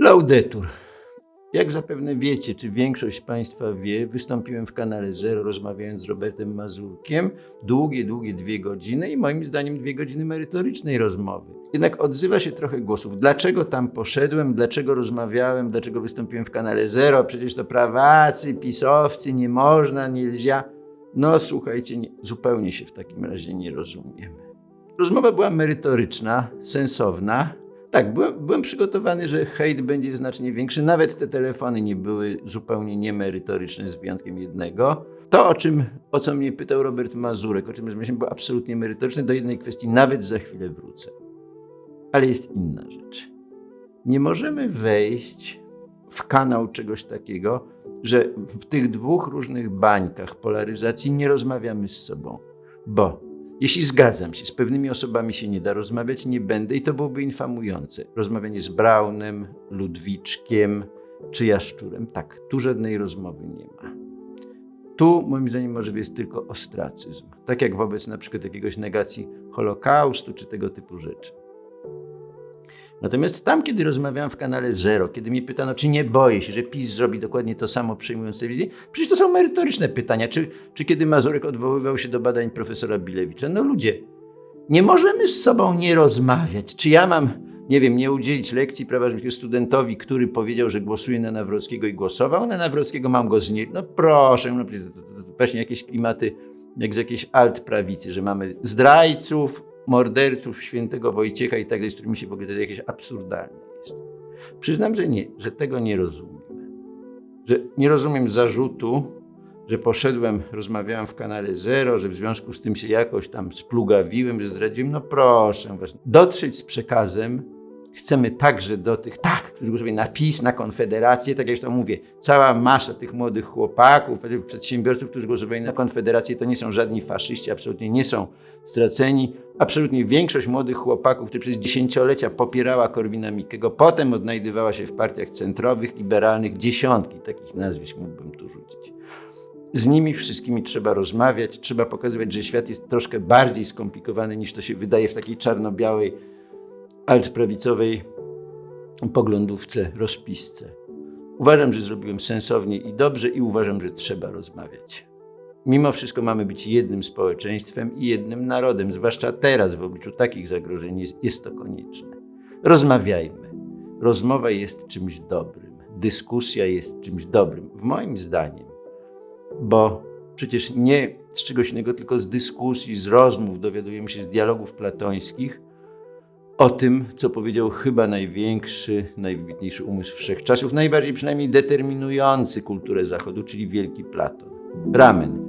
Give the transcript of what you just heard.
Laudetur. Jak zapewne wiecie, czy większość Państwa wie, wystąpiłem w kanale Zero, rozmawiając z Robertem Mazurkiem. Długie, długie dwie godziny i moim zdaniem dwie godziny merytorycznej rozmowy. Jednak odzywa się trochę głosów. Dlaczego tam poszedłem, dlaczego rozmawiałem, dlaczego wystąpiłem w kanale Zero? Przecież to prawacy, pisowcy, nie można, nie lzia. No słuchajcie, nie, zupełnie się w takim razie nie rozumiemy. Rozmowa była merytoryczna, sensowna. Tak, byłem, byłem przygotowany, że hejt będzie znacznie większy. Nawet te telefony nie były zupełnie niemerytoryczne, z wyjątkiem jednego. To, o czym, o co mnie pytał Robert Mazurek, o czym rozmawialiśmy, było absolutnie merytoryczne. Do jednej kwestii nawet za chwilę wrócę. Ale jest inna rzecz. Nie możemy wejść w kanał czegoś takiego, że w tych dwóch różnych bańkach polaryzacji nie rozmawiamy z sobą. Bo jeśli zgadzam się, z pewnymi osobami się nie da rozmawiać, nie będę i to byłoby infamujące. Rozmawianie z Braunem, Ludwiczkiem czy Jaszczurem. Tak, tu żadnej rozmowy nie ma. Tu moim zdaniem możliwy jest tylko ostracyzm. Tak jak wobec na przykład jakiegoś negacji Holokaustu czy tego typu rzeczy. Natomiast tam, kiedy rozmawiałem w kanale Zero, kiedy mnie pytano, czy nie boję się, że PiS zrobi dokładnie to samo przejmując telewizję, przecież to są merytoryczne pytania. Czy, czy kiedy Mazurek odwoływał się do badań profesora Bilewicza? No ludzie, nie możemy z sobą nie rozmawiać. Czy ja mam, nie wiem, nie udzielić lekcji prawa studentowi, który powiedział, że głosuje na Nawrockiego i głosował na Nawrockiego, mam go znieść? No proszę, no, właśnie jakieś klimaty jak z jakiejś alt prawicy, że mamy zdrajców, morderców świętego Wojciecha i tak dalej, z którymi się w ogóle jakieś absurdalne jest. Przyznam, że nie, że tego nie rozumiem. Że nie rozumiem zarzutu, że poszedłem, rozmawiałem w kanale Zero, że w związku z tym się jakoś tam splugawiłem, że zdradziłem. No proszę was, dotrzeć z przekazem chcemy także do tych, tak, którzy głosowali na PiS, na Konfederację, tak jak już to mówię, cała masza tych młodych chłopaków, przedsiębiorców, którzy głosowali na Konfederację, to nie są żadni faszyści, absolutnie nie są straceni. Absolutnie większość młodych chłopaków, którzy przez dziesięciolecia popierała Korwina Mikkego, potem odnajdywała się w partiach centrowych, liberalnych, dziesiątki takich nazwisk mógłbym tu rzucić. Z nimi wszystkimi trzeba rozmawiać, trzeba pokazywać, że świat jest troszkę bardziej skomplikowany niż to się wydaje w takiej czarno-białej, altprawicowej poglądówce, rozpisce. Uważam, że zrobiłem sensownie i dobrze i uważam, że trzeba rozmawiać. Mimo wszystko mamy być jednym społeczeństwem i jednym narodem, zwłaszcza teraz w obliczu takich zagrożeń jest, jest to konieczne. Rozmawiajmy. Rozmowa jest czymś dobrym, dyskusja jest czymś dobrym, w moim zdaniem, bo przecież nie z czegoś innego, tylko z dyskusji, z rozmów dowiadujemy się z dialogów platońskich o tym, co powiedział chyba największy, najwybitniejszy umysł wszechczasów, najbardziej przynajmniej determinujący kulturę Zachodu, czyli wielki Platon. Ramen.